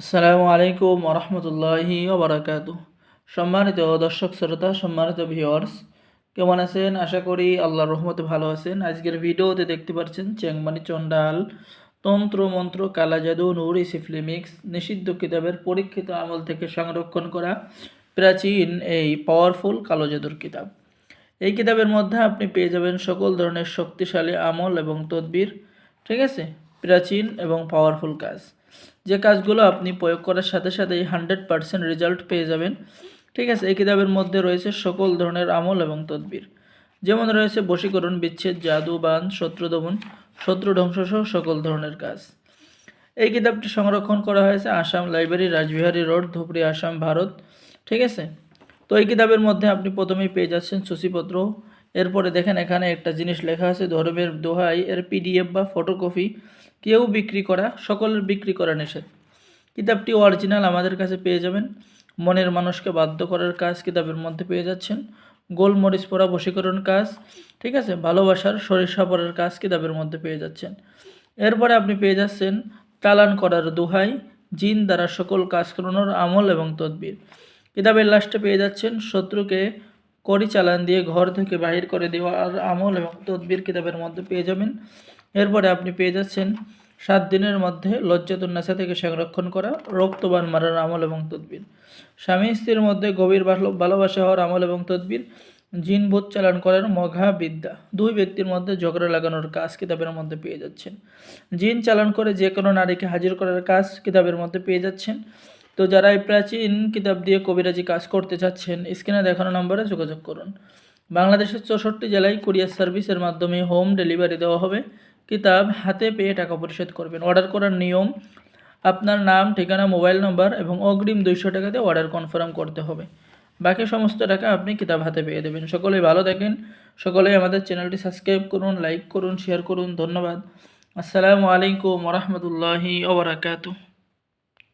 আসসালামু আলাইকুম রহমতুল্লাহি ওবরাকাত সম্মানিত দর্শক শ্রোতা, সম্মানিত ভিওয়ার্স কেমন আছেন? আশা করি আল্লাহর রহমতে ভালো আছেন। আজকের ভিডিওতে দেখতে পাচ্ছেন চেংমানি চন্ডাল তন্ত্র মন্ত্র, কালা জাদু, নুরি, সিফলিমিক্স, নিষিদ্ধ কিতাবের পরীক্ষিত আমল থেকে সংরক্ষণ করা প্রাচীন এই পাওয়ারফুল কালো জাদুর কিতাব। এই কিতাবের মধ্যে আপনি পেয়ে যাবেন সকল ধরনের শক্তিশালী আমল এবং তদবির, ঠিক আছে? প্রাচীন এবং পাওয়ারফুল কাজ। যে কাজগুলো আপনি প্রয়োগ করার সাথে সাথেই হান্ড্রেড পারসেন্ট রেজাল্ট পেয়ে যাবেন। ঠিক আছে, এই কিতাবের মধ্যে রয়েছে সকল ধরনের আমল এবং তদবির। যেমন রয়েছে বশীকরণ, বিচ্ছেদ, জাদু বান শত্রু দমন, শত্রু ধ্বংস সহ সকল ধরনের কাজ। এই কিতাবটি সংরক্ষণ করা হয়েছে আসাম লাইব্রেরি, রাজবিহারী রোড, ধুবড়ি, আসাম, ভারত। ঠিক আছে? তো এই কিতাবের মধ্যে আপনি প্রথমেই পেয়ে যাচ্ছেন সূচিপত্র এরপরে দেখেন এখানে একটা জিনিস লেখা আছে, ধর্মের দোহাই, এর পিডিএফ বা ফটোকপি কেউ বিক্রি করা, সকলের বিক্রি করা নিষেধ। কিতাবটি অরিজিনাল আমাদের কাছে পেয়ে যাবেন। মনের মানুষকে বাধ্য করার কাজ কিতাবের মধ্যে পেয়ে যাচ্ছেন। গোলমরিচ পরা বশীকরণ কাজ, ঠিক আছে? ভালোবাসার সরিষা পরার কাজ কিতাবের মধ্যে পেয়ে যাচ্ছেন। এরপরে আপনি পেয়ে যাচ্ছেন চালান করার দোহাই, জিন দ্বারা সকল কাজ করানোর আমল এবং তদবির। কিতাবের লাস্টে পেয়ে যাচ্ছেন শত্রুকে কড়ি চালান দিয়ে ঘর থেকে বাহির করে দেওয়ার আমল এবং তদবির কিতাবের মধ্যে পেয়ে যাবেন। এরপরে আপনি পেয়ে যাচ্ছেন সাত দিনের মধ্যে লজ্জাতুন্নাসা থেকে সংরক্ষণ করা, রক্তবান মারার আমল এবং তদবির। স্বামী স্ত্রীর মধ্যে গভীর ভালো- ভালোবাসা হওয়ার আমল এবং তদবির, জিন ভূত চালান করার মঘা বিদ্যা। দুই ব্যক্তির মধ্যে ঝগড়া লাগানোর কাজ কিতাবের মধ্যে পেয়ে যাচ্ছেন। জিন চালান করে যে কোনো নারীকে হাজির করার কাজ কিতাবের মধ্যে পেয়ে যাচ্ছেন। তো যারা এই প্রাচীন কিতাব দিয়ে কবিরাজি কাজ করতে চাচ্ছেন, স্ক্রিনে দেখানো নম্বরে যোগাযোগ করুন। বাংলাদেশের চৌষট্টি জেলায় কুরিয়ার সার্ভিসের মাধ্যমে হোম ডেলিভারি দেওয়া হবে। কিতাব হাতে পেয়ে টাকা পরিশোধ করবেন। অর্ডার করার নিয়ম, আপনার নাম, ঠিকানা, মোবাইল নম্বর এবং অগ্রিম দুইশো টাকাতে অর্ডার কনফার্ম করতে হবে। বাকি সমস্ত টাকা আপনি কিতাব হাতে পেয়ে দেবেন। সকলেই ভালো থাকেন। সকলেই আমাদের চ্যানেলটি সাবস্ক্রাইব করুন, লাইক করুন, শেয়ার করুন। ধন্যবাদ। আসসালামু আলাইকুম রহমতুল্লাহি ওবরাকাতু